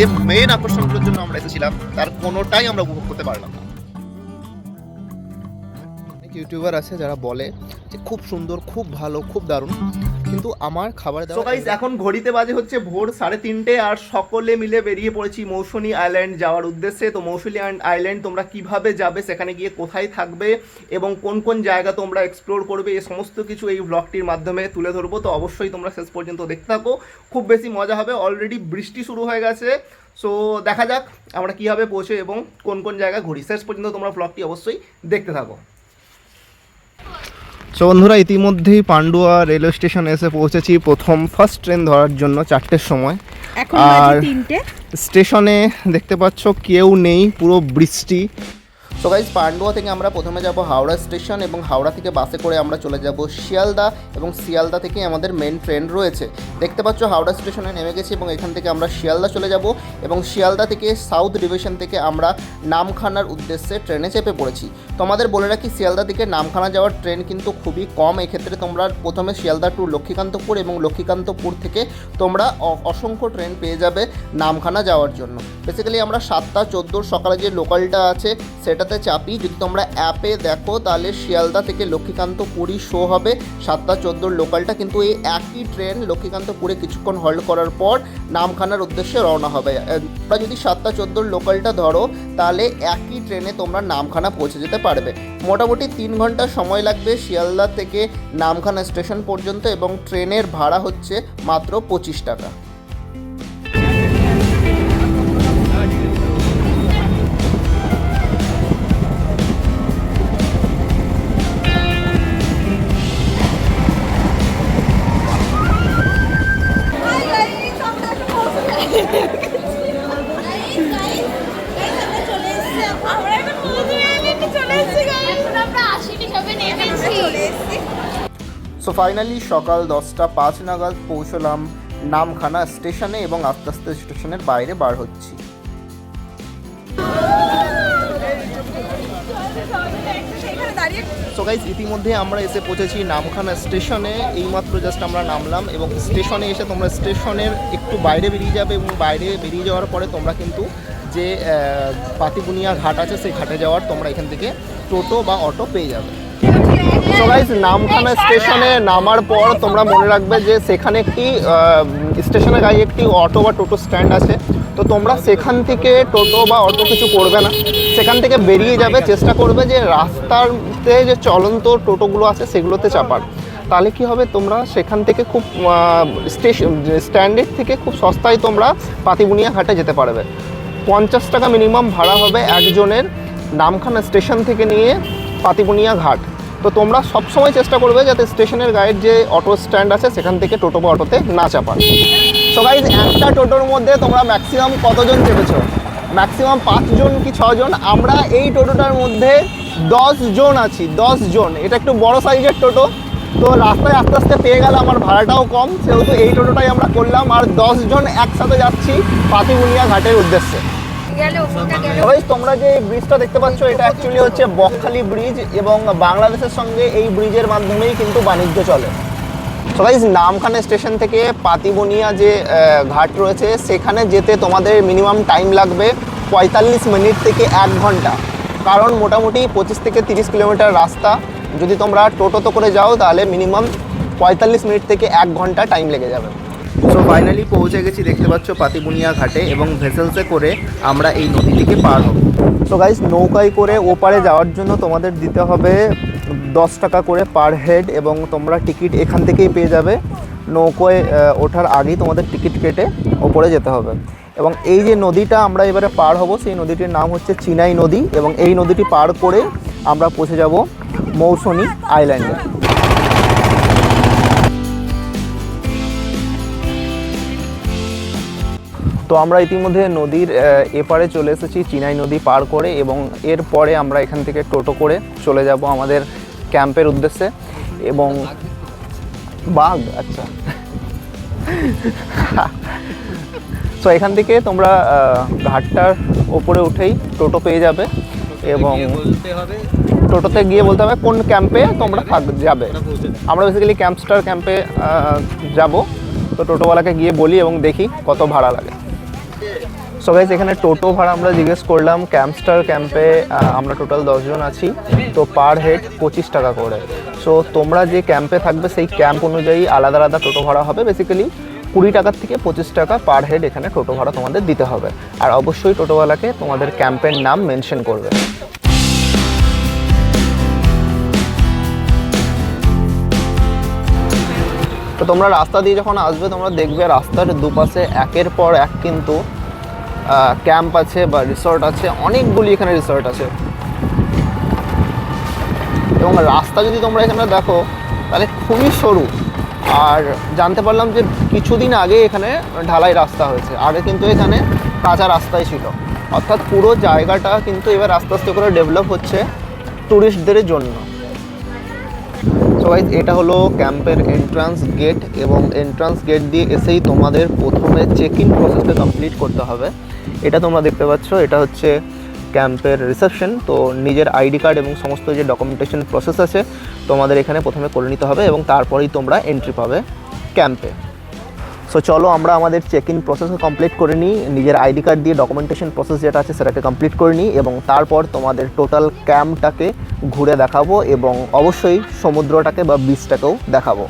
যে মেন আকর্ষণগুলোর জন্য আমরা এসেছিলাম তার কোনোটাই আমরা উপভোগ করতে পারলাম না। ইউটিউবার আছে যারা বলে যে খুব সুন্দর খুব ভালো খুব দারুণ। কিন্তু আমার খাবার সো গাইস এখন ঘড়িতে বাজে হচ্ছে ভোর সাড়ে তিনটে আর সকলে মিলে বেরিয়ে পড়েছি মৌসুনি আইল্যান্ড যাওয়ার উদ্দেশ্যে। তো মৌসুনি আইল্যান্ড তোমরা কীভাবে যাবে সেখানে গিয়ে কোথায় থাকবে এবং কোন কোন জায়গা তোমরা এক্সপ্লোর করবে এই সমস্ত কিছু এই ব্লগটির মাধ্যমে তুলে ধরবো। তো অবশ্যই তোমরা শেষ পর্যন্ত দেখতে থাকো। খুব বেশি মজা হবে অলরেডি বৃষ্টি শুরু হয়ে গেছে। সো দেখা যাক আমরা কীভাবে পৌঁছে এবং কোন কোন জায়গা ঘুরি শেষ পর্যন্ত তোমরা ব্লগটি অবশ্যই দেখতে থাকো। সো বন্ধুরা ইতিমধ্যেই পান্ডুয়া রেলওয়ে স্টেশনে এসে পৌঁছেছি প্রথম ফার্স্ট ট্রেন ধরার জন্য চারটের সময়। আর- স্টেশনে দেখতে পাচ্ছ কেউ নেই পুরো বৃষ্টি। সো গাইজ পান্ডুয়া থেকে আমরা প্রথমে যাব হাওড়া স্টেশন এবং হাওড়া থেকে বাসে করে আমরা চলে যাব শিয়ালদা এবং শিয়ালদা থেকে আমাদের মেন ট্রেন রয়েছে। দেখতে পাচ্ছ হাওড়া স্টেশনে নেমে গেছি এবং এখান থেকে আমরা শিয়ালদা চলে যাব এবং শিয়ালদা থেকে সাউথ ডিভিশন থেকে আমরা নামখানার উদ্দেশ্যে ট্রেনে চেপে পড়েছি। তোমাদের বলে রাখি, শিয়ালদা থেকে নামখানা যাওয়ার ট্রেন কিন্তু খুবই কম। এক্ষেত্রে তোমরা প্রথমে শিয়ালদা টু লক্ষ্মীকান্তপুর এবং লক্ষ্মীকান্তপুর থেকে তোমরা অসংখ্য ট্রেন পেয়ে যাবে নামখানা যাওয়ার জন্য। বেসিক্যালি আমরা সাতটা, চোদ্দোর সকালে যে লোকালটা আছে সেটাতে চাপি। যদি তোমরা অ্যাপে দেখো, তাহলে শিয়ালদা থেকে লক্ষ্মীকান্তপুরই শো হবে। সাতটা চোদ্দোর লোকালটা কিন্তু এই একই ট্রেন লক্ষ্মীকান্তপুরে কিছুক্ষণ হল্ড করার পর নামখানার উদ্দেশ্যে রওনা হবে। তোমরা যদি সাতটা চোদ্দোর লোকালটা ধরো, তাহলে একই ট্রেনে তোমরা নামখানা পৌঁছে যেতে পারবে। মোটামুটি তিন ঘণ্টা সময় লাগবে শিয়ালদা থেকে নামখানা স্টেশন পর্যন্ত এবং ট্রেনের ভাড়া হচ্ছে মাত্র পঁচিশ টাকা। সো ফাইনালি সকাল দশটা পাঁচ নাগাদ পৌঁছলাম নামখানা স্টেশনে এবং আস্তে আস্তে স্টেশনের বাইরে বার হচ্ছি। সো গাইজ ইতিমধ্যে আমরা এসে পৌঁছেছি নামখানা স্টেশনে। এইমাত্র জাস্ট আমরা নামলাম এবং স্টেশনে এসে তোমরা স্টেশনের একটু বাইরে বেরিয়ে যাবে এবং বাইরে বেরিয়ে যাওয়ার পরে তোমরা কিন্তু যে পাতিবুনিয়া ঘাট আছে সেই ঘাটে যাওয়ার তোমরা এখান থেকে টোটো বা অটো পেয়ে যাবে। সো গাইজ নামখানা স্টেশনে নামার পর তোমরা মনে রাখবে যে সেখানে একটি স্টেশনের গায়ে একটি অটো বা টোটো স্ট্যান্ড আছে। তো তোমরা সেখান থেকে টোটো বা অটো কিছু করবে না। সেখান থেকে বেরিয়ে যাবে, চেষ্টা করবে যে রাস্তাতে যে চলন্ত টোটোগুলো আছে সেগুলোতে চাপার তাহলে কি হবে? তোমরা সেখান থেকে খুব স্টেশন স্ট্যান্ডের থেকে খুব সস্তায় তোমরা পাতিবুনিয়া ঘাটে যেতে পারবে। পঞ্চাশ টাকা মিনিমাম ভাড়া হবে একজনের নামখানা স্টেশন থেকে নিয়ে পাতিবুনিয়া ঘাট। তো তোমরা সবসময় চেষ্টা করবে যাতে স্টেশনের গায়ের যে অটো স্ট্যান্ড আছে সেখান থেকে টোটো বা অটোতে না চাপান। সো গাইজ একটা টোটোর মধ্যে তোমরা ম্যাক্সিমাম কতজন চেপেছো? ম্যাক্সিমাম পাঁচজন কি ছজন? আমরা এই টোটোটার মধ্যে দশ জন আছি, দশ জন। এটা একটু বড় সাইজের টোটো। তো রাস্তায় আস্তে আস্তে পেয়ে গেল, আমার ভাড়াটাও কম। সেহেতু এই টোটোটাই আমরা করলাম। আর দশ জন একসাথে যাচ্ছি পাতিবুনিয়া ঘাটের উদ্দেশ্যে। ওই তোমরা যে ব্রিজটা দেখতে পাচ্ছ, এটা অ্যাকচুয়ালি হচ্ছে বকখালি ব্রিজ এবং বাংলাদেশের সঙ্গে এই ব্রিজের মাধ্যমেই কিন্তু বাণিজ্য চলে। তো গাইজ নামখানা স্টেশন থেকে পাতিবনিয়া যে ঘাট রয়েছে, সেখানে যেতে তোমাদের মিনিমাম টাইম লাগবে পঁয়তাল্লিশ মিনিট থেকে এক ঘণ্টা। কারণ মোটামুটি পঁচিশ থেকে তিরিশ কিলোমিটার রাস্তা। যদি তোমরা টোটোতে করে যাও, তাহলে মিনিমাম পঁয়তাল্লিশ মিনিট থেকে এক ঘণ্টা টাইম লেগে যাবে। তো ফাইনালি পৌঁছে গেছি, দেখতে পাচ্ছ পাতিবুনিয়া ঘাটে এবং ভেসেলসে করে আমরা এই নদীটিকে পার হব। সো গাইস নৌকায় করে ওপারে যাওয়ার জন্য তোমাদের দিতে হবে দশ টাকা করে পার হেড এবং তোমরা টিকিট এখান থেকেই পেয়ে যাবে। নৌকোয় ওঠার আগেই তোমাদের টিকিট কেটে ওপরে যেতে হবে। এবং এই যে নদীটা আমরা এবারে পার হব, সেই নদীটির নাম হচ্ছে চিনাই নদী এবং এই নদীটি পার করে আমরা পৌঁছে যাব মৌসুনি আইল্যান্ডে। তো আমরা ইতিমধ্যে নদীর এপারে চলে এসেছি, চিনাই নদী পার করে এবং এরপরে আমরা এখান থেকে টোটো করে চলে যাব আমাদের ক্যাম্পের উদ্দেশ্যে এবং বাঘ আচ্ছা। সো এখান থেকে তোমরা ঘাটটার ওপরে উঠেই টোটো পেয়ে যাবে এবং টোটোতে গিয়ে বলতে হবে। কোন ক্যাম্পে তোমরা থাক যাবে। আমরা বেসিক্যালি ক্যাম্পস্টার ক্যাম্পে যাব। তো টোটোওয়ালাকে গিয়ে বলি এবং দেখি কত ভাড়া লাগে। সো গাইজ এখানে টোটো ভাড়া আমরা জিজ্ঞেস করলাম। ক্যাম্পস্টার ক্যাম্পে আমরা টোটাল দশজন আছি। তো পার হেড পঁচিশ টাকা করে। সো তোমরা যে ক্যাম্পে থাকবে সেই ক্যাম্প অনুযায়ী আলাদা আলাদা টোটো ভাড়া হবে বেসিক্যালি কুড়ি টাকার থেকে পঁচিশ টাকা পার হেড এখানে টোটো ভাড়া তোমাদের দিতে হবে। আর অবশ্যই টোটোওয়ালাকে তোমাদের ক্যাম্পের নাম মেনশন করবে। তো তোমরা রাস্তা দিয়ে যখন আসবে, তোমরা দেখবে রাস্তার দুপাশে একের পর এক কিন্তু ক্যাম্প আছে বা রিসর্ট আছে, অনেকগুলি এখানে রিসর্ট আছে। এবং রাস্তা যদি তোমরা এখানে দেখো, তাহলে খুবই সরু। আর জানতে পারলাম যে কিছুদিন আগে এখানে ঢালাই রাস্তা হয়েছে। আগে কিন্তু এখানে কাঁচা রাস্তাই ছিল। অর্থাৎ পুরো জায়গাটা কিন্তু এবার আস্তে আস্তে করে ডেভেলপ হচ্ছে ট্যুরিস্টদের জন্য। সো গাইজ এটা হলো ক্যাম্পের এন্ট্রান্স গেট এবং এন্ট্রান্স গেট দিয়ে এসেই তোমাদের প্রথমে চেক ইন প্রসেসটা কমপ্লিট করতে হবে। এটা তোমরা দেখতে পাচ্ছ, এটা হচ্ছে ক্যাম্পের রিসেপশন তো নিজের আইডি কার্ড এবং সমস্ত যে ডকুমেন্টেশন প্রসেস আছে, তোমাদের এখানে প্রথমে করে নিতে হবে এবং তারপরেই তোমরা এন্ট্রি পাবে ক্যাম্পে সো চলো আমরা আমাদের চেক ইন প্রসেস কমপ্লিট করে নিই, নিজের আইডি কার্ড দিয়ে ডকুমেন্টেশন প্রসেস যেটা আছে সেটাকে কমপ্লিট করে নিই এবং তারপর তোমাদের টোটাল ক্যাম্পটাকে ঘুরে দেখাবো এবং অবশ্যই সমুদ্রটাকে বা বিচটাকেও দেখাবো।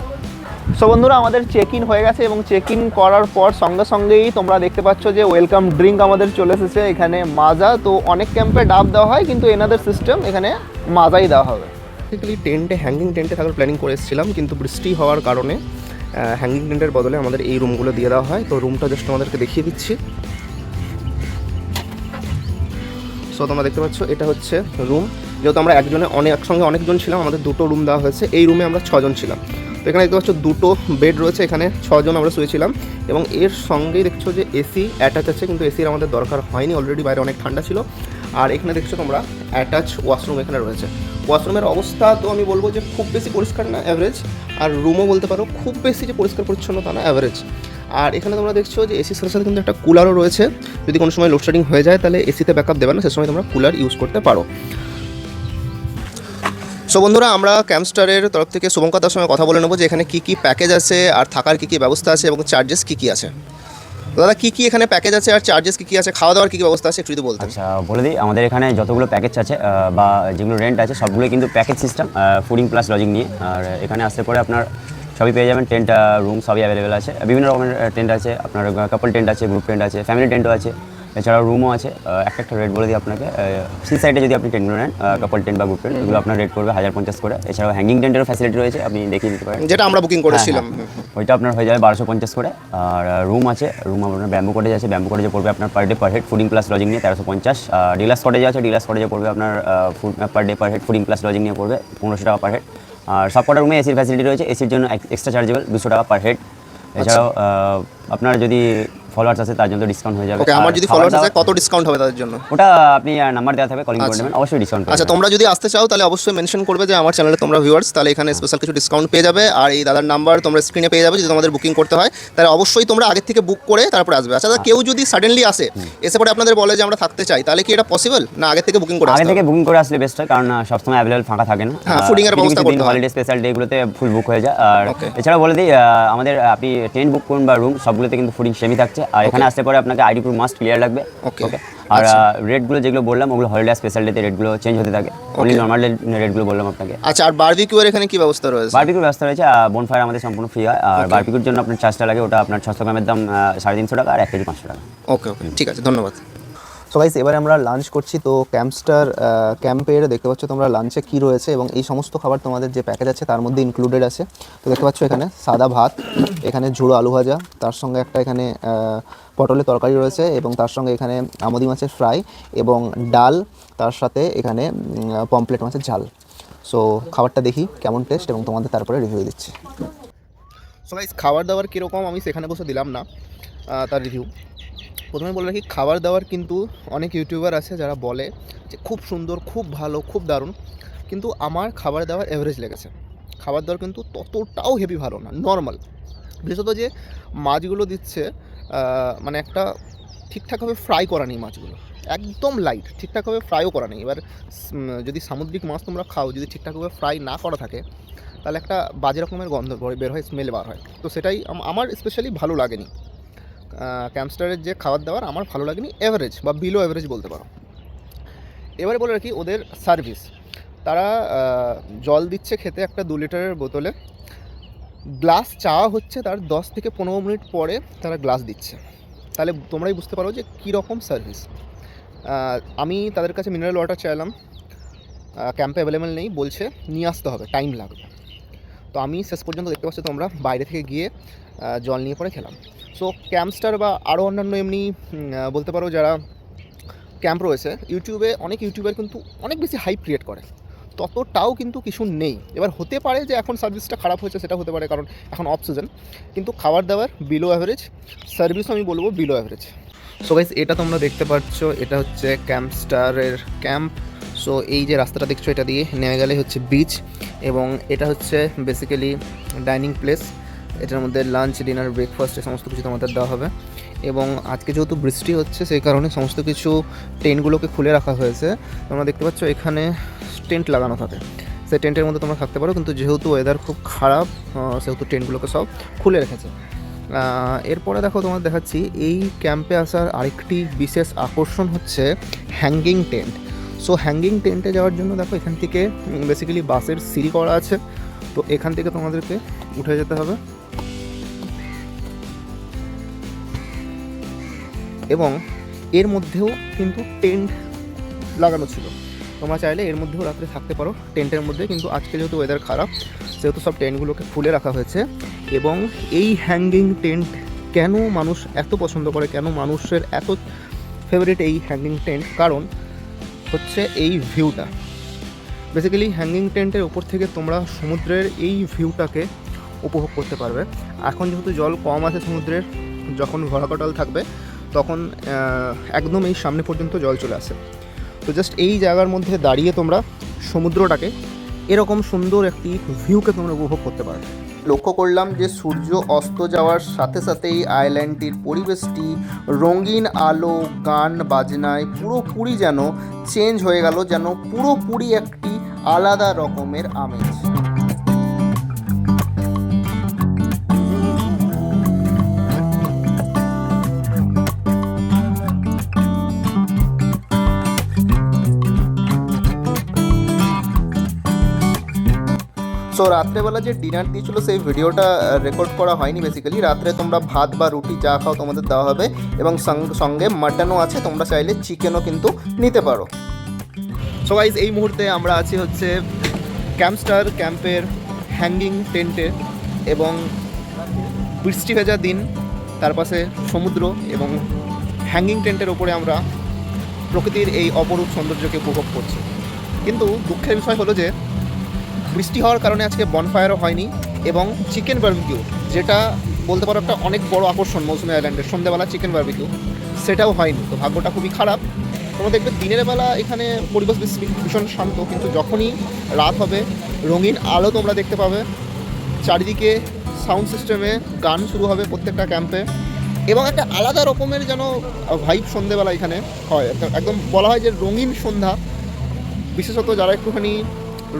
সো বন্ধুরা, আমাদের চেক ইন হয়ে গেছে এবং চেক ইন করার পর সঙ্গে সঙ্গেই তোমরা দেখতে পাচ্ছ যে ওয়েলকাম ড্রিঙ্ক আমাদের চলে এসেছে, এখানে মাজা। তো অনেক ক্যাম্পে ডাব দেওয়া হয়, কিন্তু এনাদের সিস্টেম এখানে মাজাই দেওয়া হবে। বেসিক্যালি টেন্টে হ্যাঙ্গিং টেন্টে থাকার প্ল্যানিং করে এসেছিলাম, কিন্তু বৃষ্টি হওয়ার কারণে হ্যাঙ্গিং টেন্টের বদলে আমাদের এই রুমগুলো দিয়ে দেওয়া হয়। তো রুমটা জাস্ট আমাদেরকে দেখিয়ে দিচ্ছি। সো তোমরা দেখতে পাচ্ছ, এটা হচ্ছে রুম যেহেতু আমরা একজনে, অনেক একসঙ্গে অনেকজন ছিলাম, আমাদের দুটো রুম দেওয়া হয়েছে। এই রুমে আমরা ছজন ছিলাম। তো এখানে দেখতে পাচ্ছ দুটো বেড রয়েছে, এখানে ছজন আমরা শুয়েছিলাম এবং এর সঙ্গেই দেখছ যে এসি অ্যাটাচ আছে, কিন্তু এসির আমাদের দরকার হয়নি অলরেডি বাইরে অনেক ঠান্ডা ছিল। আর এখানে দেখছ তোমরা অ্যাটাচ ওয়াশরুম এখানে রয়েছে। ওয়াশরুমের অবস্থা তো আমি বলব যে খুব বেশি পরিষ্কার না অ্যাভারেজ আর রুমও বলতে পারো খুব বেশি যে পরিষ্কার পরিচ্ছন্ন তা না অ্যাভারেজ আর এখানে তোমরা দেখছ যে এসির সাথে সাথে কিন্তু একটা কুলারও রয়েছে। যদি কোনো সময় লোডশেডিং হয়ে যায়, তাহলে এসিতে ব্যাকআপ দেবে না, সে সময় তোমরা কুলার ইউজ করতে পারো। সো বন্ধুরা, আমরা ক্যাম্পস্টারের তরফ থেকে শুভঙ্কর দার সঙ্গে কথা বলে নেব যে এখানে কী কী প্যাকেজ আছে, আর থাকার কী কী ব্যবস্থা আছে এবং চার্জেস কী কী আছে। দাদা, কী কী এখানে প্যাকেজ আছে আর চার্জেস কী কী আছে? খাওয়া দাওয়ার কী কী ব্যবস্থা আছে? একটু যদি বলতেন। আচ্ছা বলে দিই, আমাদের এখানে যতগুলো প্যাকেজ আছে বা যেগুলো রেন্ট আছে সবগুলো কিন্তু package system fooding plus lodging নিয়ে। আর এখানে আসতে পরে আপনার সবই পেয়ে যাবেন টেন্ট রুম সবই অ্যাভেলেবেল আছে। বিভিন্ন রকমের টেন্ট আছে, আপনার কাপল টেন্ট আছে গ্রুপ টেন্ট আছে ফ্যামিলি টেন্টও আছে। এছাড়াও রুমও আছে। একটা একটা রেট বলে দিই আপনাকে। সি সাইডে যদি আপনি টেন্টগুলো নেন কাপল টেন্ট বা গ্রুপ টেন্ট এগুলো আপনার রেট পড়বে হাজার পঞ্চাশ করে। এছাড়াও হ্যাঙ্গিং টেন্টেরও ফ্যাসিলিটি রয়েছে আপনি দেখিয়ে দিতে পারেন। যেটা আমরা বুকিং করেছিলাম। হ্যাঁ, হ্যাঁ। ওইটা আপনার হয়ে যাবে বারোশো পঞ্চাশ করে। আর রুম আছে। রুম আপনার ব্যাম্বু কটেজ আছে। ব্যাম্বু কটেজে পড়বে আপনার per day per head fooding plus lodging নিয়ে তেরোশো পঞ্চাশ। ডিলাস কটেজ আছে। ডিলাস কটেজে পড়বে আপনার food per day per head fooding plus lodging নিয়ে পড়বে। পনেরোশো টাকা পার হেড আর সব কটা রুমে এসির ফ্যাসিলিটি রয়েছে। এসির জন্য এক্সট্রা চার্জেবল দুশো টাকা পার হেড এছাড়াও আপনার যদি ফলোয়ার্স আছে তার জন্য ডিসকাউন্ট হয়ে যাবে। ওকে আমার যদি ফলোয়ার্স আছে কত ডিসকাউন্ট হবে তাদের জন্য? ওটা আপনি নাম্বার দেওয়া থাকবে কলিং করে আচ্ছা। নেবেন অবশ্যই ডিসকাউন্ট আচ্ছা তোমরা যদি আসতে চাও তাহলে অবশ্যই মেনশন করবে যে আমার চ্যানেলে তোমরা ভিউয়ার্স তাহলে এখানে স্পেশাল কিছু ডিসকাউন্ট পেয়ে যাবে আর এই দাদার নাম্বার তোমরা স্ক্রিনে পেয়ে যাবে যদি তোমাদের বুকিং করতে হয় তাহলে অবশ্যই তোমরা আগের থেকে বুক করে তারপরে আসবে। আচ্ছা দাদা কেউ যদি সাডেনলি আসে এসে পরে আপনাদের বলে যে আমরা থাকতে চাই তাহলে কি এটা পসিবল না আগে থেকে বুকিং করে আগে থেকে বুকিং করে আসলে বেস্ট হয় কারণ সবসময় অ্যাভেলেবল ফাঁকা থাকে না। হ্যাঁ, fooding এর ব্যবস্থা করতে হয়। হলিডে স্পেশাল ডেগুলোতে ফুল বুক হয়ে যায়। আর এছাড়া বলে দিই আমাদের আপনি টেন্ট বুক করুন বা রুম সবগুলোতে কিন্তু ফুডিং সেমি থাকছে। আর এখানে আসতে পরে আপনাকে আইডি প্রুফ মাস্ট ক্লিয়ার লাগবে ওকে আর আচ্ছা। রেটগুলো যেগুলো বললাম ওগুলো হলিডে স্পেশাল ডেতে রেটগুলো চেঞ্জ হতে থাকে। ওনলি নর্মাল রেটগুলো বললাম আপনাকে। আচ্ছা আর বারবিকিউর এখানে কি ব্যবস্থা রয়েছে? বারবিকিউর ব্যবস্থা রয়েছে বনফায়ার আমাদের সম্পূর্ণ ফ্রি হয়। আর বারবিকিউর জন্য আপনার চার্জটা লাগে ওটা আপনার ছশো গ্রামের দাম সাড়ে তিনশো টাকা আর এক কেজি পাঁচশো টাকা। ওকে ওকে ঠিক আছে ধন্যবাদ। সো গাইস এবারে আমরা লাঞ্চ করছি। তো ক্যাম্পস্টার ক্যাম্পের দেখতে পাচ্ছ তোমরা লাঞ্চে কি রয়েছে এবং এই সমস্ত খাবার তোমাদের যে প্যাকেজ আছে তার মধ্যে ইনক্লুডেড আছে। তো দেখতে পাচ্ছ এখানে সাদা ভাত, এখানে ঝুড়ো আলু ভাজা, তার সঙ্গে একটা এখানে পটলের তরকারি রয়েছে এবং তার সঙ্গে এখানে আমদি মাছের ফ্রাই এবং ডাল, তার সাথে এখানে পমপ্লেট মাছের ঝাল। সো খাবারটা দেখি কেমন টেস্ট এবং তোমাদের তারপরে রিভিউ দিচ্ছি। সো গাইস খাবার দাবার কীরকম আমি সেখানে বসে দিলাম না তার রিভিউ প্রথমে বলে রাখি, খাবার দাবার কিন্তু অনেক ইউটিউবার আছে যারা বলে যে খুব সুন্দর, খুব ভালো, খুব দারুণ। কিন্তু আমার খাবার দাবার অ্যাভারেজ লেগেছে। খাবার দাবার কিন্তু ততটাও হেভি ভালো না নর্মাল বিশেষত যে মাছগুলো দিচ্ছে মানে একটা ঠিকঠাকভাবে ফ্রাই করা নেই মাছগুলো। একদম লাইট ঠিকঠাকভাবে ফ্রাইও করা নেই। এবার যদি সামুদ্রিক মাছ তোমরা খাও, যদি ঠিকঠাকভাবে ফ্রাই না করা থাকে, তাহলে একটা বাজে রকমের গন্ধ বের- হয় স্মেল বার হয়। তো সেটাই আমার স্পেশালি ভালো লাগেনি। ক্যাম্পস্টারের যে খাবার দাবার আমার ভালো লাগেনি এভারেজ বা বিলো এভারেজ বলতে পারো। এবারে বলে রাখি, ওদের সার্ভিস তারা জল দিচ্ছে খেতে একটা দু লিটারের বোতলে। গ্লাস চাওয়া হচ্ছে তার দশ থেকে পনেরো মিনিট পরে তারা গ্লাস দিচ্ছে। তাহলে তোমরাই বুঝতে পারো যে কীরকম সার্ভিস আমি তাদের কাছে মিনারেল ওয়াটার চাইলাম। ক্যাম্পে অ্যাভেলেবেল নেই, বলছে নিয়ে আসতে হবে টাইম লাগবে। তো আমি শেষ পর্যন্ত দেখতে পাচ্ছি তোমরা, বাইরে থেকে গিয়ে জল নিয়ে পরে খেলাম। সো ক্যাম্পস্টার বা আরও অন্যান্য এমনি বলতে পারো যারা ক্যাম্প রয়েছে ইউটিউবে অনেক ইউটিউবার কিন্তু অনেক বেশি হাইপ ক্রিয়েট করে। ততটাও কিন্তু কিছু নেই। এবার হতে পারে যে এখন সার্ভিসটা খারাপ হয়েছে, সেটা হতে পারে কারণ এখন অফ সিজন কিন্তু খাবার দাবার বিলো অ্যাভারেজ সার্ভিসও আমি বলব বিলো অ্যাভারেজ সো গাইস এটা তোমরা দেখতে পাচ্ছ, এটা হচ্ছে ক্যাম্পস্টারের ক্যাম্প সো এই যে রাস্তাটা দেখছ, এটা দিয়ে নেমে গেলে হচ্ছে বিচ এবং এটা হচ্ছে বেসিক্যালি ডাইনিং প্লেস এটার মধ্যে লাঞ্চ ডিনার ব্রেকফাস্ট এ সমস্ত কিছু তোমাদের দেওয়া হবে। এবং আজকে যেহেতু বৃষ্টি হচ্ছে, সেই কারণে সমস্ত কিছু টেন্টগুলোকে খুলে রাখা হয়েছে। তোমরা দেখতে পাচ্ছ এখানে টেন্ট লাগানো থাকে। সেই টেন্টের মধ্যে তোমরা থাকতে পারো, কিন্তু যেহেতু ওয়েদার খুব খারাপ সেহেতু টেন্টগুলোকে সব খুলে রেখেছে। এরপরে দেখো তোমার দেখাচ্ছি, এই ক্যাম্পে আসার আরেকটি বিশেষ আকর্ষণ হচ্ছে হ্যাঙ্গিং টেন্ট সো হ্যাঙ্গিং টেন্টে যাওয়ার জন্য দেখো এখান থেকে বেসিক্যালি বাসের সিঁড়ি করা আছে। তো এখান থেকে তোমাদেরকে উঠে যেতে হবে। এবং এর মধ্যেও কিন্তু টেন্ট লাগানো ছিল। তোমরা চাইলে এর মধ্যেও রাত্রে থাকতে পারো। টেন্টের মধ্যে কিন্তু আজকে যেহেতু ওয়েদার খারাপ, সেহেতু সব টেন্টগুলোকে খুলে রাখা হয়েছে এবং এই হ্যাঙ্গিং টেন্ট কেন মানুষ এত পছন্দ করে, কেন মানুষের এত ফেভারিট এই হ্যাঙ্গিং টেন্ট কারণ হচ্ছে এই ভিউটা বেসিক্যালি হ্যাঙ্গিং টেন্টের ওপর থেকে তোমরা সমুদ্রের এই ভিউটাকে উপভোগ করতে পারবে। এখন যেহেতু জল কম আছে সমুদ্রের, যখন ভরাকটল থাকবে তখন একদম এই সামনে পর্যন্ত জল চলে আসে। তো জাস্ট এই জায়গার মধ্যে দাঁড়িয়ে তোমরা সমুদ্রটাকে এরকম সুন্দর একটি ভিউকে তোমরা উপভোগ করতে পারো লক্ষ্য করলাম যে সূর্য অস্ত যাওয়ার সাথে সাথে এই আইল্যান্ডটির পরিবেশটি রঙিন আলো, গান, বাজনায় পুরোপুরি যেন চেঞ্জ হয়ে গেল, যেন পুরোপুরি একটি আলাদা রকমের আমেজ। সো রাত্রেবেলা যে ডিনার দিয়েছিল, সেই ভিডিওটা রেকর্ড করা হয়নি বেসিক্যালি রাত্রে তোমরা ভাত বা রুটি যা খাও তোমাদের দেওয়া হবে এবং সঙ্গে মাটনও আছে, তোমরা চাইলে চিকেনও কিন্তু নিতে পারো। সো গাইজ এই মুহূর্তে আমরা আছি হচ্ছে ক্যাম্পস্টার ক্যাম্পের হ্যাঙ্গিং টেন্টে এবং বৃষ্টি ভেজা দিন, তার পাশে সমুদ্র এবং হ্যাঙ্গিং টেন্টের ওপরে আমরা প্রকৃতির এই অপরূপ সৌন্দর্যকে উপভোগ করছি। কিন্তু দুঃখের বিষয় হলো যে বৃষ্টি হওয়ার কারণে আজকে বনফায়ারও হয়নি এবং চিকেন বার্বিকিউ যেটা বলতে পারো একটা অনেক বড় আকর্ষণ মৌসুমী আইল্যান্ডের সন্ধ্যেবেলা চিকেন বার্বিকিউ সেটাও হয়নি। তো ভাগ্যটা খুবই খারাপ। তোমরা দেখবে দিনের বেলা এখানে পরিবেশ বেশ ভীষণ শান্ত, কিন্তু যখনই রাত হবে, রঙিন আলো তোমরা দেখতে পাবে। চারিদিকে সাউন্ড সিস্টেমে গান শুরু হবে প্রত্যেকটা ক্যাম্পে এবং একটা আলাদা রকমের যেন ভাইব সন্ধেবেলা এখানে হয়। একদম বলা হয় যে রঙিন সন্ধ্যা। বিশেষত যারা একটুখানি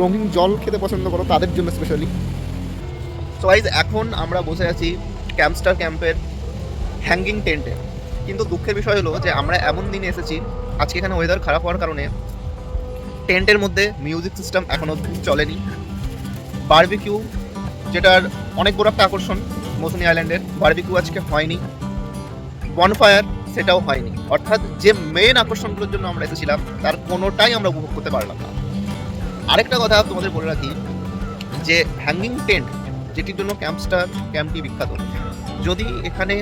রঙিন জল খেতে পছন্দ করো, তাদের জন্য স্পেশালি সো গাইজ এখন আমরা বসে আছি ক্যাম্পস্টার ক্যাম্পের হ্যাঙ্গিং টেন্টে কিন্তু দুঃখের বিষয় হলো যে আমরা এমন দিনে এসেছি, আজকে এখানে ওয়েদার খারাপ হওয়ার কারণে টেন্টের মধ্যে মিউজিক সিস্টেম এখনও চলেনি। বারবিকিউ যেটার অনেক বড় একটা আকর্ষণ মৌসুমী আইল্যান্ডের বারবিকিউ আজকে হয়নি। বনফায়ার সেটাও হয়নি। অর্থাৎ যে মেন আকর্ষণগুলোর জন্য আমরা এসেছিলাম, তার কোনোটাই আমরা উপভোগ করতে পারলাম না। আরেকটা কথা তোমাদের বলে রাখি যে হ্যাঙ্গিং টেন্ট যেটির জন্য ক্যাম্পস্টার ক্যাম্পটি বিখ্যাত। যদি এখানে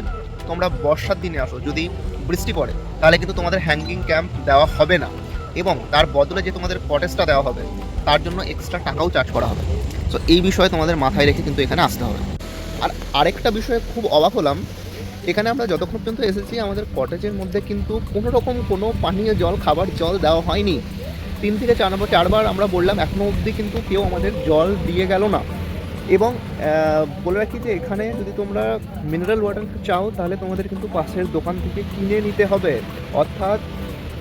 তোমরা বর্ষার দিনে আসো, যদি বৃষ্টি পড়ে, তাহলে কিন্তু তোমাদের হ্যাঙ্গিং ক্যাম্প দেওয়া হবে না। এবং তার বদলে যে তোমাদের কটেজটা দেওয়া হবে, তার জন্য এক্সট্রা টাকাও চার্জ করা হবে। সো এই বিষয়ে তোমাদের মাথায় রেখে কিন্তু এখানে আসতে হবে। আর আরেকটা বিষয়ে খুব অবাক হলাম, এখানে আমরা যতক্ষণ পর্যন্ত এসেছি, আমাদের কটেজের মধ্যে কিন্তু কোনো রকম কোনো পানীয় জল, খাবার জল দেওয়া হয়নি। তিন থেকে চার নম্বর, চারবার আমরা বললাম এখনও অবধি কিন্তু কেউ আমাদের জল দিয়ে গেল না। এবং বলে রাখি যে এখানে যদি তোমরা মিনারেল ওয়াটার চাও, তাহলে তোমাদের কিন্তু পাশের দোকান থেকে কিনে নিতে হবে। অর্থাৎ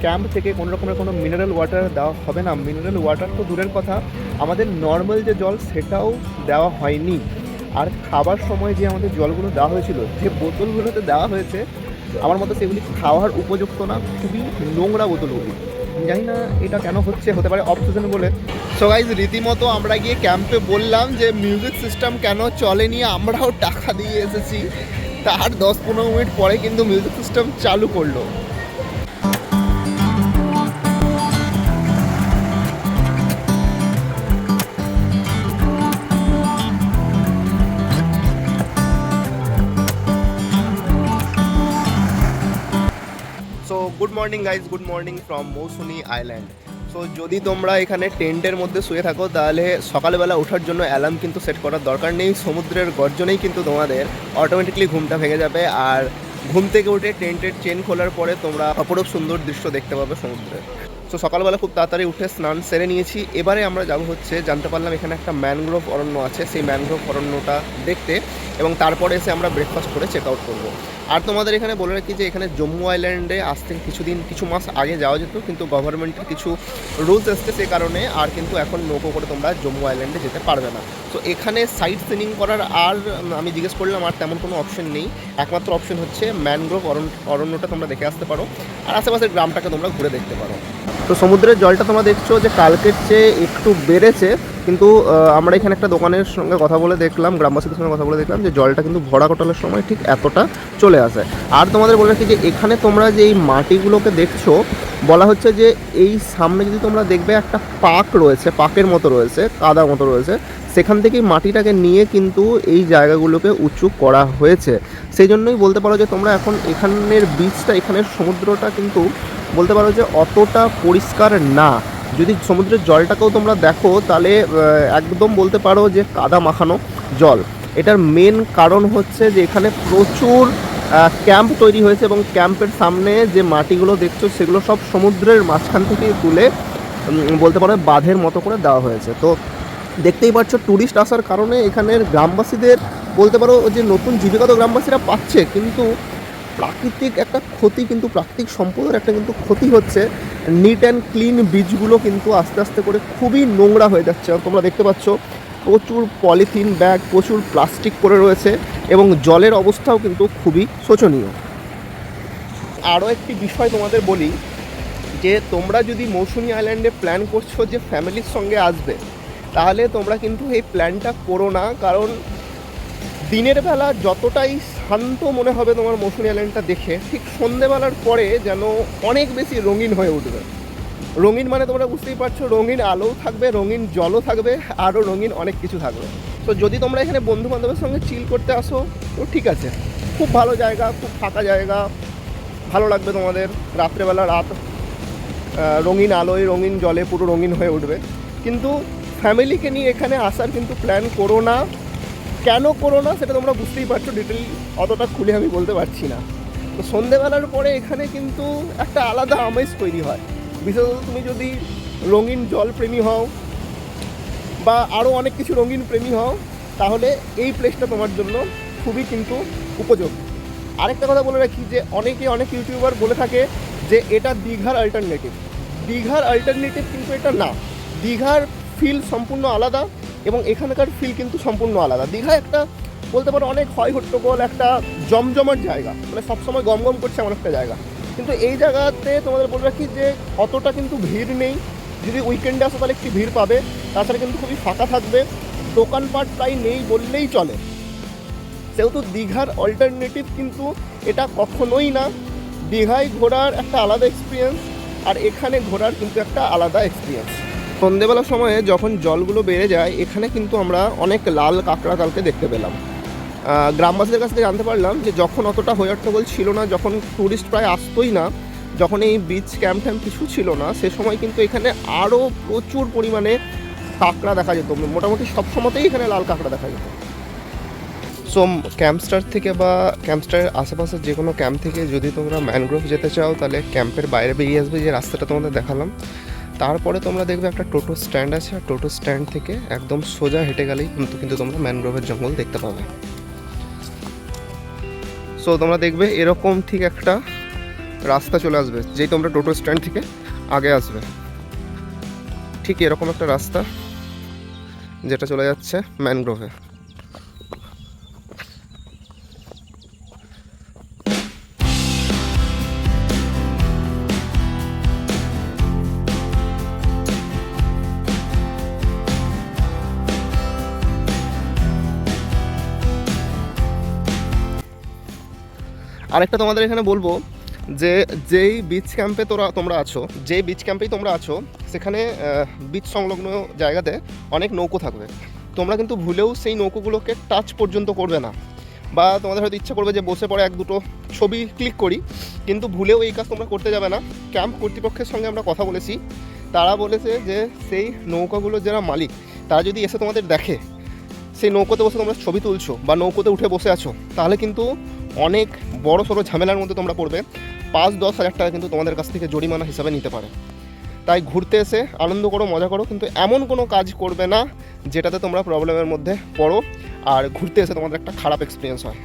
ক্যাম্প থেকে কোনো রকমের কোনো মিনারেল ওয়াটার দেওয়া হবে না। মিনারেল ওয়াটার তো দূরের কথা। আমাদের নর্মাল যে জল, সেটাও দেওয়া হয়নি। আর খাবার সময় যে আমাদের জলগুলো দেওয়া হয়েছিল, যে বোতলগুলোতে দেওয়া হয়েছে, আমার মতে সেগুলি খাওয়ার উপযুক্ত না। খুবই নোংরা বোতলগুলি। জানি না এটা কেন হচ্ছে, হতে পারে অফ বলে। সো গাইজ রীতিমতো আমরা গিয়ে ক্যাম্পে বললাম যে মিউজিক সিস্টেম কেন চলে নিয়ে আমরাও টাকা দিয়ে এসেছি। তার দশ পনেরো মিনিট পরে কিন্তু মিউজিক সিস্টেম চালু করল। Morning guys good morning from Mousuni island so যদি তোমরা এখানে টেন্টের মধ্যে শুয়ে থাকো, তাহলে সকালবেলা ওঠার জন্য অ্যালার্ম কিন্তু সেট করার দরকার নেই। সমুদ্রের গর্জনেই কিন্তু তোমাদের অটোমেটিকলি ঘুমটা ভেঙে যাবে। আর ঘুম থেকে উঠে টেন্টের চেন খোলার পরে তোমরা অপরূপ সুন্দর দৃশ্য দেখতে পাবে সমুদ্রে। তো সকালবেলা খুব তাড়াতাড়ি উঠে স্নান সেরে নিয়েছি। এবারে আমরা যাব হচ্ছে, জানতে পারলাম এখানে একটা ম্যানগ্রোভ অরণ্য আছে। সেই ম্যানগ্রোভ অরণ্যটা দেখতে এবং তারপরে এসে আমরা ব্রেকফাস্ট করে চেক আউট করব। আর তোমাদের এখানে বলে রাখি যে এখানে জম্মু আইল্যান্ডে আজ থেকে কিছুদিন, কিছু মাস আগে যাওয়া যেত, কিন্তু গভর্নমেন্টের কিছু রুলস এসছে সে কারণে আর কিন্তু এখন নৌকো করে তোমরা জম্মু আইল্যান্ডে যেতে পারবে না। তো এখানে সাইট সিনিং করার আর আমি জিজ্ঞেস করলাম, আর তেমন কোনো অপশন নেই। একমাত্র অপশন হচ্ছে ম্যানগ্রোভ অরণ্য অরণ্যটা তোমরা দেখে আসতে পারো। আর আশেপাশের গ্রামটাকে তোমরা ঘুরে দেখতে পারো। তো সমুদ্রের জলটা তোমরা দেখছ যে কালকের চেয়ে একটু বেড়েছে, কিন্তু আমরা এখানে একটা দোকানের সঙ্গে কথা বলে দেখলাম, গ্রামবাসীদের সঙ্গে কথা বলে দেখলাম যে জলটা কিন্তু ভরা কোটালের সময় ঠিক এতটা চলে আসে। আর তোমাদের বলে রাখি যে এখানে তোমরা যে এই মাটিগুলোকে দেখছ, বলা হচ্ছে যে এই সামনে যদি তোমরা দেখবে একটা পাক রয়েছে পাকের মতো রয়েছে কাদা মতো রয়েছে, সেখান থেকেই মাটিটাকে নিয়ে কিন্তু এই জায়গাগুলোকে উঁচু করা হয়েছে। সেই জন্যই বলতে পারো যে তোমরা এখন এখানের বীজটা, এখানের সমুদ্রটা কিন্তু বলতে পারো যে অতটা পরিষ্কার না। যদি সমুদ্রের জলটাকেও তোমরা দেখো, তাহলে একদম বলতে পারো যে কাদা মাখানো জল। এটার মেন কারণ হচ্ছে যে এখানে প্রচুর ক্যাম্প তৈরি হয়েছে এবং ক্যাম্পের সামনে যে মাটিগুলো দেখছ, সেগুলো সব সমুদ্রের মাঝখান থেকে তুলে বলতে পারো বাঁধের মতো করে দেওয়া হয়েছে। তো দেখতেই পাচ্ছ ট্যুরিস্ট আসার কারণে এখানের গ্রামবাসীদের, বলতে পারো যে নতুন জীবিকা তো গ্রামবাসীরা পাচ্ছে, কিন্তু প্রাকৃতিক একটা ক্ষতি কিন্তু, প্রাকৃতিক সম্পদের একটা কিন্তু ক্ষতি হচ্ছে। নিট অ্যান্ড ক্লিন বীজগুলো কিন্তু আস্তে আস্তে করে খুবই নোংরা হয়ে যাচ্ছে। তোমরা দেখতে পাচ্ছ, প্রচুর পলিথিন ব্যাগ, প্রচুর প্লাস্টিক পড়ে রয়েছে এবং জলের অবস্থাও কিন্তু খুবই শোচনীয়। আরও একটি বিষয় তোমাদের বলি, যে তোমরা যদি মৌসুমী আইল্যান্ডে প্ল্যান করছ যে ফ্যামিলির সঙ্গে আসবে, তাহলে তোমরা কিন্তু এই প্ল্যানটা করো না। কারণ দিনের বেলা যতটাই শান্ত মনে হবে তোমার মৌসুমী আইল্যান্ডটা দেখে। ঠিক সন্ধেবেলার পরে যেন অনেক বেশি রঙিন হয়ে উঠবে। রঙিন মানে তোমরা বুঝতেই পারছ, রঙিন আলোও থাকবে, রঙিন জলও থাকবে, আরও রঙিন অনেক কিছু থাকবে। তো যদি তোমরা এখানে বন্ধু বান্ধবের সঙ্গে চিল করতে আসো, তো ঠিক আছে। খুব ভালো জায়গা, খুব ফাঁকা জায়গা, ভালো লাগবে তোমাদের। রাত্রেবেলা রাত রঙিন আলোয়, রঙিন জলে পুরো রঙিন হয়ে উঠবে। কিন্তু ফ্যামিলিকে নিয়ে এখানে আসার কিন্তু প্ল্যান করো না। কেন করো না সেটা তোমরা বুঝতেই পারছ ডিটেল অতটা খুলে আমি বলতে পারছি না। তো সন্ধেবেলার পরে এখানে কিন্তু একটা আলাদা আমেজ তৈরি হয়। বিশেষত তুমি যদি রঙিন জল প্রেমী হও বা আরও অনেক কিছু রঙিন প্রেমী হও, তাহলে এই প্লেসটা তোমার জন্য খুবই কিন্তু উপযোগী। আরেকটা কথা বলে রাখি যে, অনেকে অনেক ইউটিউবার বলে থাকে যে, এটা দীঘার অল্টারনেটিভ দীঘার অল্টারনেটিভ কিন্তু এটা না। দীঘার ফিল সম্পূর্ণ আলাদা। এবং এখানকার ফিল কিন্তু সম্পূর্ণ আলাদা। দীঘা একটা বলতে পারো অনেক হয় হট্টগোল একটা জমজমাট জায়গা। মানে সবসময় গম গম করছে এমন একটা জায়গা। কিন্তু এই জায়গাতে তোমাদের বলে রাখি যে, অতটা কিন্তু ভিড় নেই। যদি উইকেন্ডে আসো তাহলে একটু ভিড় পাবে। তাছাড়া কিন্তু খুবই ফাঁকা থাকবে। দোকানপাট প্রায় নেই বললেই চলে। সেহেতু দীঘার অল্টারনেটিভ কিন্তু এটা কখনোই না। দীঘায় ঘোরার একটা আলাদা এক্সপিরিয়েন্স আর এখানে ঘোরার কিন্তু একটা আলাদা এক্সপিরিয়েন্স সন্ধেবেলার সময়ে যখন জলগুলো বেড়ে যায়, এখানে কিন্তু আমরা অনেক লাল কাঁকড়া কালকে দেখতে পেলাম। গ্রামবাসীদের কাছ থেকে জানতে পারলাম যে যখন অতটা হইয়াট্টগোল ছিল না, যখন ট্যুরিস্ট প্রায় আসতোই না, যখন এই বিচ ক্যাম্প ট্যাম্প কিছু ছিল না, সে সময় কিন্তু এখানে আরও প্রচুর পরিমাণে কাঁকড়া দেখা যেত। মোটামুটি সব সময়তেই এখানে লাল কাঁকড়া দেখা যেত। সো ক্যাম্পস্টার থেকে বা ক্যাম্পস্টারের আশেপাশের যে কোনো ক্যাম্প থেকে যদি তোমরা ম্যানগ্রোভ যেতে চাও, তাহলে ক্যাম্পের বাইরে বেরিয়ে আসবে যে রাস্তাটা তোমাদের দেখালাম। তারপরে তোমরা দেখবে একটা টোটো স্ট্যান্ড আছে, আর টোটো স্ট্যান্ড থেকে একদম সোজা হেঁটে গেলেই কিন্তু কিন্তু তোমরা ম্যানগ্রোভের জঙ্গল দেখতে পাবে। সো তোমরা দেখবে এরকম ঠিক একটা রাস্তা চলে আসবে, যেই তোমরা টোটো স্ট্যান্ড থেকে আগে আসবে। ঠিক এরকম একটা রাস্তা যেটা চলে যাচ্ছে ম্যানগ্রোভে। আরেকটা তোমাদের এখানে বলব যে যেই বিচ ক্যাম্পে তোরা, তোমরা আছো যে বিচ ক্যাম্পেই তোমরা আছো, সেখানে বিচ সংলগ্ন জায়গাতে অনেক নৌকো থাকবে। তোমরা কিন্তু ভুলেও সেই নৌকোগুলোকে টাচ পর্যন্ত করবে না। বা তোমাদের হয়তো ইচ্ছা করবে যে বসে পড়ে এক দুটো ছবি ক্লিক করি, কিন্তু ভুলেও এই কাজ তোমরা করতে যাবে না। ক্যাম্প কর্তৃপক্ষের সঙ্গে আমরা কথা বলেছি। তারা বলেছে যে সেই নৌকাগুলো যারা মালিক, তারা যদি এসে তোমাদের দেখে সেই নৌকোতে বসে তোমরা ছবি তুলছো বা নৌকোতে উঠে বসে আছো, তাহলে কিন্তু অনেক বড় সড়ো ঝামেলার মধ্যে তোমরা পড়বে। পাঁচ, দশ হাজার টাকা কিন্তু তোমাদের কাছ থেকে জরিমানা হিসাবে নিতে পারে। তাই ঘুরতে এসে আনন্দ করো, মজা করো, কিন্তু এমন কোনো কাজ করবে না যেটাতে তোমরা প্রবলেমের মধ্যে পড়ো। আর ঘুরতে এসে তোমাদের একটা খারাপ এক্সপিরিয়েন্স হয়।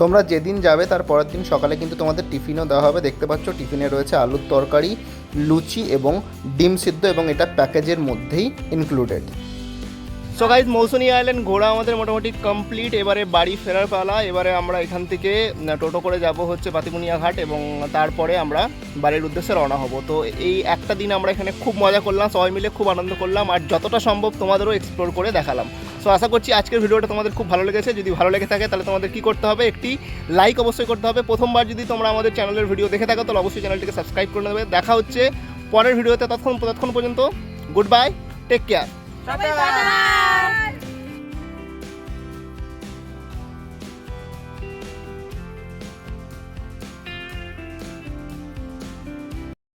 তোমরা যেদিন যাবে তার পরের দিন সকালে কিন্তু তোমাদের টিফিনও দেওয়া হবে। দেখতে পাচ্ছ, টিফিনে রয়েছে আলুর তরকারি, লুচি এবং ডিম সিদ্ধ এবং এটা প্যাকেজের মধ্যেই included so guys Mousuni island ঘোরা আমাদের মোটামুটি কমপ্লিট এবারে বাড়ি ফেরার পালা। এবারে আমরা এখান থেকে টোটো করে যাব হচ্ছে পাতিমুনিয়া ঘাট এবং তারপরে আমরা বাড়ির উদ্দেশ্যে রওনা হব। তো এই একটা দিন আমরা এখানে খুব মজা করলাম, সবাই মিলে খুব আনন্দ করলাম আর যতটা সম্ভব তোমাদেরও এক্সপ্লোর করে দেখালাম। সো আশা করছি আজকের ভিডিওটা তোমাদের খুব ভালো লেগেছে। যদি ভালো লেগে থাকে তাহলে তোমাদের কী করতে হবে? একটি লাইক অবশ্যই করতে হবে। প্রথমবার যদি তোমরা আমাদের চ্যানেলের ভিডিও দেখে থাকো, তাহলে অবশ্যই চ্যানেলটিকে সাবস্ক্রাইব করে নেবে। দেখা হচ্ছে পরের ভিডিওতে। ততক্ষণ ততক্ষণ পর্যন্ত good bye take care Sampai jumpa.